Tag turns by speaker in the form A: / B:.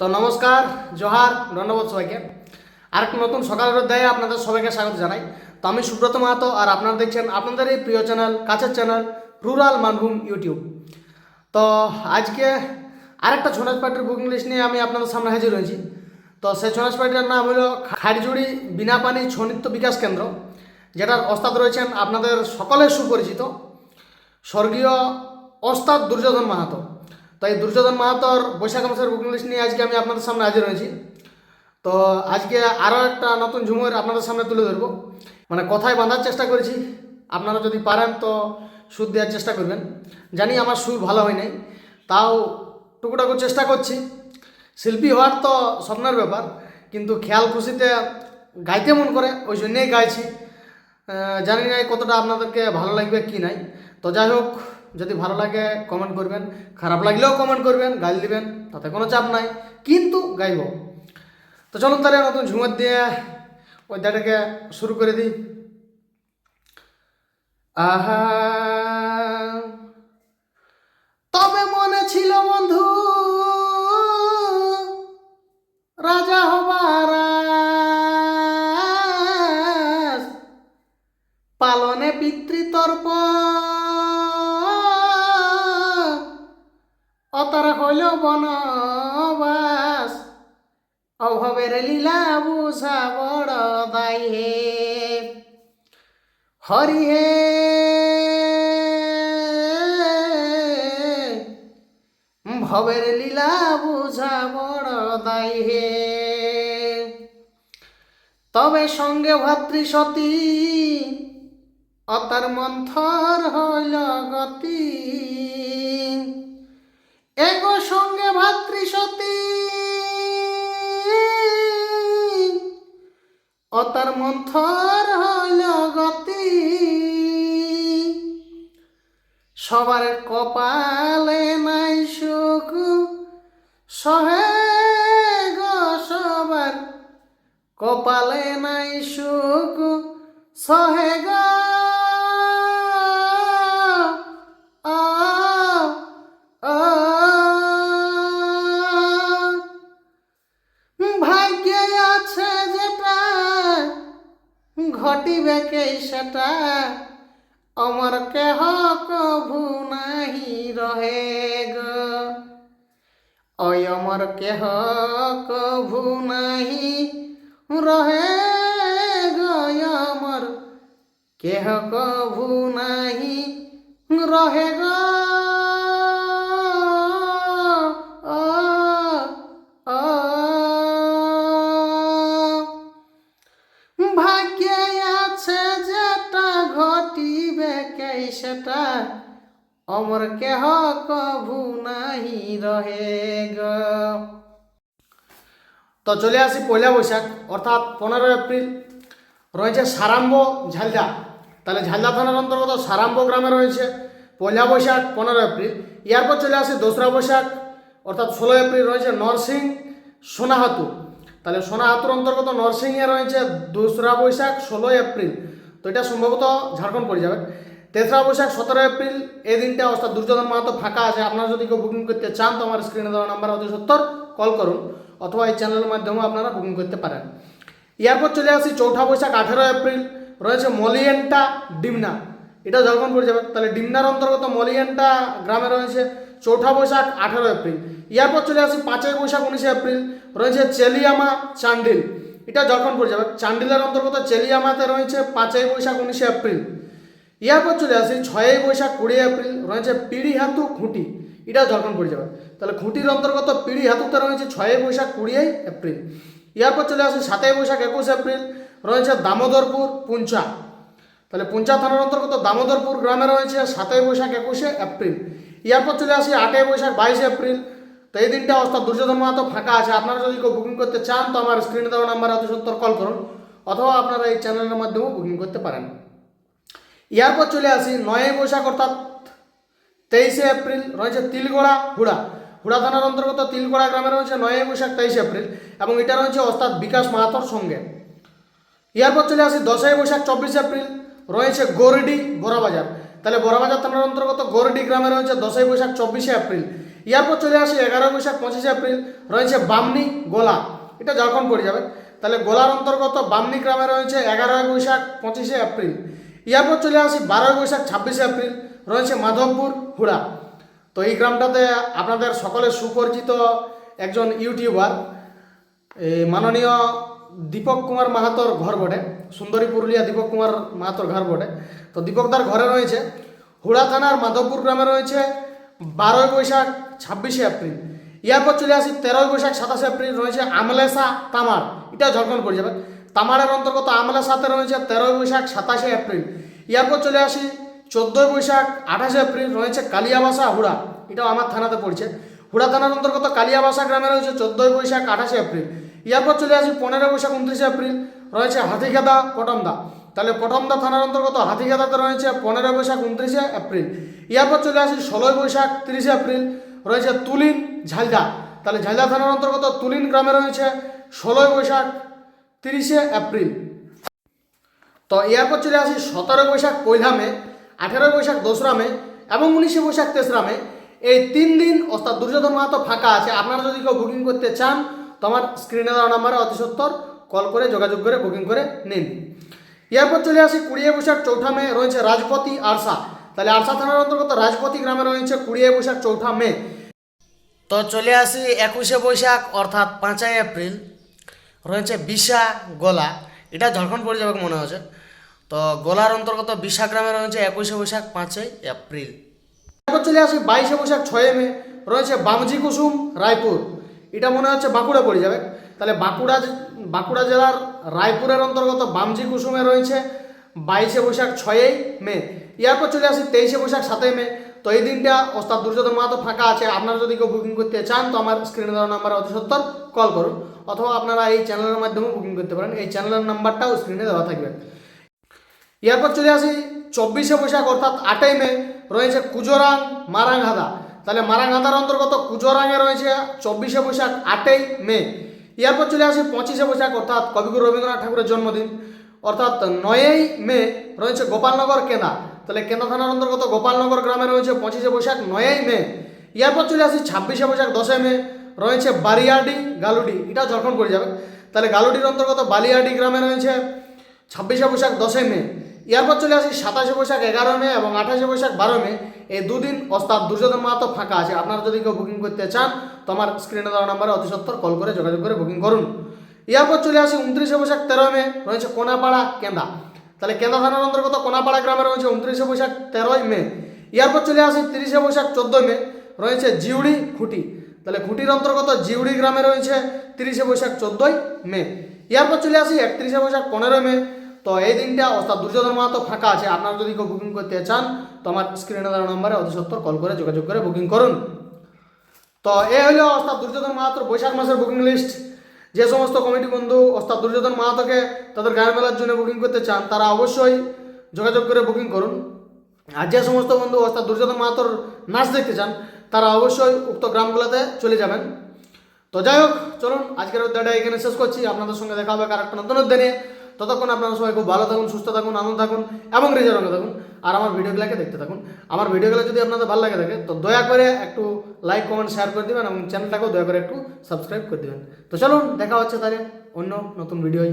A: তো নমস্কার, জোহার, ধন্যবাদ সবাইকে। আর একটা নতুন সকালের অধ্যায়ে আপনাদের সবাইকে স্বাগত জানাই। তো আমি সুব্রত মাহাতো আর আপনারা দেখছেন আপনাদের এই প্রিয় চ্যানেল, কাছের চ্যানেল রুরাল মানভূম ইউটিউব। তো আজকে আরেকটা ছোনাস পার্টির বুকিং লিস্ট নিয়ে আমি আপনাদের সামনে হাজির হয়েছি। তো সেই ছোনাস পার্টির নাম হলো খাড়িজুড়ি বিনা পানি ছনিত্য বিকাশ কেন্দ্র, যেটার ওস্তাদ রয়েছেন আপনাদের সকলের সুপরিচিত স্বর্গীয় ওস্তাদ দুর্যোধন মাহাতো। তো এই দুর্যোধন মাহাতোর বৈশাখ মাসের বুকিং লিস্ট নিয়ে আজকে আমি আপনাদের সামনে হাজির হয়েছি। তো আজকে আরও একটা নতুন ঝুমুর আপনাদের সামনে তুলে ধরবো। মানে কথায় বাঁধার চেষ্টা করেছি। আপনারা যদি পারেন তো সুর দেওয়ার চেষ্টা করবেন। জানি আমার সুর ভালো হয় নাই। তাও টুকুটাকু চেষ্টা করছি। শিল্পী হওয়ার তো স্বপ্নের ব্যাপার। কিন্তু খেয়াল খুশিতে গাইতে মন করে, ওই জন্যেই গাইছি। জানি না কতটা আপনাদেরকে ভালো লাগবে কি নাই। তো যাই হোক যদি ভালো লাগে কমেন্ট করবেন। খারাপ লাগলেও কমেন্ট করবেন, গাল দিবেন, তাতে কোনো চাপ নাই, কিন্তু গাইব। তো চলুন তাহলে নতুন ঝুমর দিয়ে ওই দাটাকে শুরু করে দিই। আহা। তবে মনে ছিল বন্ধু, রাজা হবার পালনে পিতৃতর্প অতর হইল বনবাস। অভবের লীলা বুঝা বড় দায় হে। হরি হে। ভবের লীলা বুঝা বড় দায় হে। তবে সঙ্গে ভাতৃ সতী, অতার মন্থর হইল গতি। অতার মন্থর হইল গতি। সবার কপালে নাই সুখ, সহে সবার কপালে নাই সুখ, সহে গো ঘটিবে কে সেটা? অমর কেহ কভু নাহি রহে গো। ওই অমর কেহ কভু নাহি রহে গয় অমর কেহ কভু নাহি রহে গো। সেটা অমর কেহ কভু নাহি রহে গো। তো চলে আসি পয়লা বৈশাখ, অর্থাৎ পনেরোই এপ্রিল। রয়েছে সারাম্ব ঝালদা। তাহলে ঝালদা থানার অন্তর্গত সারাম্ব গ্রামে রয়েছে পয়লা বৈশাখ পনেরো এপ্রিল। এরপর চলে আসি দোসরা বৈশাখ, অর্থাৎ ষোলো এপ্রিল রয়েছে নরসিং সোনাহাতু। তাহলে সোনাহাতুর অন্তর্গত নরসিংহে রয়েছে দোসরা বৈশাখ, ষোলোই এপ্রিল। তো এটা সম্ভবত ঝাড়খণ্ড পড়ে যাবে। তেসরা বৈশাখ সতেরো এপ্রিল, এই দিনটা অর্থাৎ দুর্যোধন মাহাতো ফাঁকা আছে। আপনারা যদি কেউ বুকিং করতে চান, তো আমার স্ক্রিনে দেওয়া নাম্বার অতি সত্তর কল করুন অথবা এই চ্যানেলের মাধ্যমেও আপনারা বুকিং করতে পারেন। এরপর চলে আসি চৌঠা বৈশাখ আঠেরো এপ্রিল, রয়েছে মলিয়েন্টা ডিমনা। এটা ঝাড়খণ্ড যাবে। তাহলে ডিমনার অন্তর্গত মলিয়েন্টা গ্রামে রয়েছে চৌঠা বৈশাখ আঠেরো এপ্রিল। এরপর চলে আসি পাঁচই বৈশাখ, উনিশে এপ্রিল, রয়েছে চেলিয়ামা চান্ডিল। এটা ঝাড়খণ্ড যাবে। চান্ডিলের অন্তর্গত চেলিয়ামাতে রয়েছে পাঁচই বৈশাখ, উনিশে এপ্রিল। এরপর চলে আসি ছয়ই বৈশাখ কুড়ি এপ্রিল রয়েছে পিড়ি হাতু খুঁটি, এটা ঝাড়খণ্ড পড়ে যাবে। তাহলে খুঁটির অন্তর্গত পিড়ি হাতুতে রয়েছে ছয়ই বৈশাখ কুড়ি এপ্রিল। এরপর চলে আসি সাতই বৈশাখ একুশ এপ্রিল রয়েছে দামোদরপুর পুঞ্চা। তাহলে পুঞ্চা থানার অন্তর্গত দামোদরপুর গ্রামে রয়েছে সাতই বৈশাখ একুশে এপ্রিল। এরপর চলে আসি আটই বৈশাখ বাইশে এপ্রিল। তো এই দিনটা অর্থাৎ দুর্যোধন মাহাতো ফাঁকা আছে। আপনারা যদি কেউ বুকিং করতে চান, তো আমার স্ক্রিনে দেওয়া নাম্বার অতি সত্তর কল করুন, অথবা আপনারা এই চ্যানেলের মাধ্যমেও বুকিং করতে পারেন। এরপর চলে আসি নয়ই বৈশাখ অর্থাৎ তেইশে এপ্রিল, রয়েছে তিলগোড়া হুড়া। হুড়া থানার অন্তর্গত তিলগোড়া গ্রামে রয়েছে নয় বৈশাখ তেইশে এপ্রিল এবং এটা রয়েছে ওস্তাদ বিকাশ মাহাতোর সঙ্গে। এরপর চলে আসি দশই বৈশাখ চব্বিশে এপ্রিল, রয়েছে গোরডি বড়াবাজার। তাহলে বড়াবাজার থানার অন্তর্গত গোরডি গ্রামে রয়েছে দশই বৈশাখ চব্বিশে এপ্রিল। এরপর চলে আসি এগারোই বৈশাখ পঁচিশে এপ্রিল, রয়েছে বামনি গোলা। এটা ঝাড়খণ্ড পড়ে যাবে, তাহলে গোলার অন্তর্গত বামনি গ্রামে রয়েছে এগারোই বৈশাখ পঁচিশে এপ্রিল। এরপর চলে আসি বারোই বৈশাখ, ছাব্বিশে এপ্রিল, রয়েছে মাধবপুর হুড়া। তো এই গ্রামটাতে আপনাদের সকলে সুপরিচিত একজন ইউটিউবার মাননীয় দীপক কুমার মাহাতোর ঘর বটে, সুন্দরী পুরুলিয়া দীপক কুমার মাহাতোর ঘর বটে। তো দীপকদার ঘরে রয়েছে, হুড়া থানার মাধবপুর গ্রামে রয়েছে বারোই বৈশাখ, ছাব্বিশে এপ্রিল। এরপর চলে আসি তেরোই বৈশাখ, সাতাশে এপ্রিল, রয়েছে আমলেসা তামার। এটা ঝড়খণ্ড পড়ে যাবে। তামারের অন্তর্গত আমলেসাতে রয়েছে তেরোই বৈশাখ, সাতাশে এপ্রিল। এরপর চলে আসি, চোদ্দোই বৈশাখ, আঠাশে এপ্রিল রয়েছে কালিয়াবাসা হুড়া। এটাও আমার থানাতে পড়ছে। হুড়া থানার অন্তর্গত কালিয়াবাসা গ্রামে রয়েছে চোদ্দোই বৈশাখ, আঠাশে এপ্রিল। এরপর চলে আসি, পনেরো বৈশাখ, উনত্রিশে এপ্রিল রয়েছে হাতিখাদা পটমদা তাহলে পটমদা থানার অন্তর্গত হাতিখাদাতে রয়েছে পনেরো বৈশাখ, উনত্রিশে এপ্রিল। এরপর চলে আসি, ষোলোই বৈশাখ, তিরিশে এপ্রিল রয়েছে তুলিন, ঝালদা। তাহলে ঝালদা থানার অন্তর্গত তুলিন গ্রামে রয়েছে ষোলোই বৈশাখ তিরিশে এপ্রিল। তো এরপর চলে আসি সতেরো বৈশাখ পয়লা মে আঠেরোই বৈশাখ দোসরা মে এবং উনিশে বৈশাখ তেসরা মে এই তিন দিন অর্থাৎ দুর্যোধন মাহাতো ফাঁকা আছে। আপনারা যদি কেউ বুকিং করতে চান তো আমার স্ক্রিনে দেওয়া নাম্বারে অতি সত্তর কল করে যোগাযোগ করে বুকিং করে নিন। এরপর চলে আসি কুড়িয়ে বৈশাখ চৌঠা মে, রয়েছে রাজপতি আরসা। তাহলে আরসা থানার অন্তর্গত রাজপতি গ্রামে রয়েছে কুড়িয়ে বৈশাখ চৌঠা মে। তো চলে আসি একুশে বৈশাখ, অর্থাৎ পাঁচই এপ্রিল। রয়েছে বিশা গলা। এটা ঝাড়খণ্ড পড়ে যাবে মনে হচ্ছে। তো গোলার অন্তর্গত বিশা গ্রামে রয়েছে একুশে বৈশাখ পাঁচই এপ্রিল। এরপর চলে আসি বাইশে বৈশাখ ছয় মে। রয়েছে বামজি কুসুম, রায়পুর। এটা মনে হচ্ছে বাঁকুড়া পড়ে যাবে। তাহলে বাঁকুড়া বাঁকুড়া জেলার রায়পুরের অন্তর্গত বামজি কুসুমে রয়েছে বাইশে বৈশাখ ছয়ই মে। এরপর চলে আসি তেইশে বৈশাখ সাতই মে। তো এই দিনটা ওস্তাদ দুর্যোধন মাহাতো ফাঁকা আছে, আপনারা যদি কেউ বুকিং করতে চান, তো আমার স্ক্রিনে দেওয়া নাম্বারে অতি সত্তর কল করুন। অথবা আপনারা এই চ্যানেলের মাধ্যমেও বুকিং করতে পারেন, এই চ্যানেলের নাম্বারটাও স্ক্রিনে দেওয়া থাকবে। এরপর চলে আসি চব্বিশে বৈশাখ, অর্থাৎ আটই মে, রয়েছে কুজোরাং মারাংহাদা। তাহলে মারাংহাদার অন্তর্গত কুজোরাঙে রয়েছে চব্বিশে বৈশাখ, আটই মে। এরপর চলে আসি পঁচিশে বৈশাখ, অর্থাৎ কবিগুরু রবীন্দ্রনাথ ঠাকুরের জন্মদিন। অর্থাৎ নয়ই মে রয়েছে গোপালনগর কেনা। তাহলে কেন্দ্র থানার অন্তর্গত গোপালনগর গ্রামে রয়েছে পঁচিশে বৈশাখ নয়ই মে? এরপর চলে আসি ছাব্বিশে বৈশাখ দশই মে। রয়েছে বারিয়াডি গালুডি, এটা ঝড়খণ্ড করে যাবে। তাহলে গালুডির অন্তর্গত বালিয়াডি গ্রামে রয়েছে ছাব্বিশে বৈশাখ দশই মে। এরপর চলে আসি সাতাশে বৈশাখ এগারো মে এবং আঠাশে বৈশাখ বারো মে। এই দুদিন ওস্তাদ দুর্যোধন মাহাতো ফাঁকা আছে। আপনারা যদি কেউ বুকিং করতে চান, তো আমার স্ক্রিনে দেওয়া নাম্বারে অতি সত্তর কল করে যোগাযোগ করে বুকিং করুন। এরপর চলে আসি উনত্রিশে বৈশাখ তেরো মে। রয়েছে কোনাপাড়া, কেন্দা। তাহলে কেন্দা থানার অন্তর্গত কোনাপাড়া গ্রামে রয়েছে উনত্রিশে বৈশাখ তেরোই মে? এরপর চলে আসি তিরিশে বৈশাখ চোদ্দোই মে, রয়েছে জিউড়ি খুঁটি। তাহলে খুঁটির অন্তর্গত জিউড়ি গ্রামে রয়েছে তিরিশে বৈশাখ চোদ্দোই মে। এরপর চলে আসি একত্রিশে বৈশাখ পনেরোই মে। তো এই দিনটা অর্থাৎ দুর্যোধন মাহাতো ফাঁকা আছে। আপনারা যদি কেউ বুকিং করতে চান, তো আমার স্ক্রিনে দেওয়া নম্বরে অতি সত্তর কল করে যোগাযোগ করে বুকিং করুন। তো এ হলো অর্থাৎ দুর্যোধন মাহাতোর বৈশাখ মাসের বুকিং লিস্ট যে সমস্ত কমিটি বন্ধু ওস্তাদ দুর্যোধন মাহাতোকে তাদের গায়ের মেলার জন্য বুকিং করতে চান, তারা অবশ্যই যোগাযোগ করে বুকিং করুন। আর যে সমস্ত বন্ধু ওস্তাদ দুর্যোধন মাহাতোর নাচ দেখতে চান, তারা অবশ্যই উক্ত গ্রামগুলোতে চলে যাবেন। তো যাই হোক, চলুন, আজকের অধ্যায়টা এখানে শেষ করছি। আপনাদের সঙ্গে দেখা হবে একটা নতুন অধ্যায় নিয়ে। ততক্ষণ আপনারা সবাই খুব ভালো থাকুন, সুস্থ থাকুন, আনন্দ থাকুন এবং রেজার রঙে থাকুন। আর আমার ভিডিওগুলোকে দেখতে থাকুন। আমার ভিডিওগুলো যদি আপনাদের ভালো লাগে থাকে, তো দয়া করে একটু লাইক কমেন্ট শেয়ার করে দেবেন এবং চ্যানেলটাকেও দয়া করে একটু সাবস্ক্রাইব করে দেবেন। তো চলুন, দেখা হচ্ছে তাহলে অন্য নতুন ভিডিওয়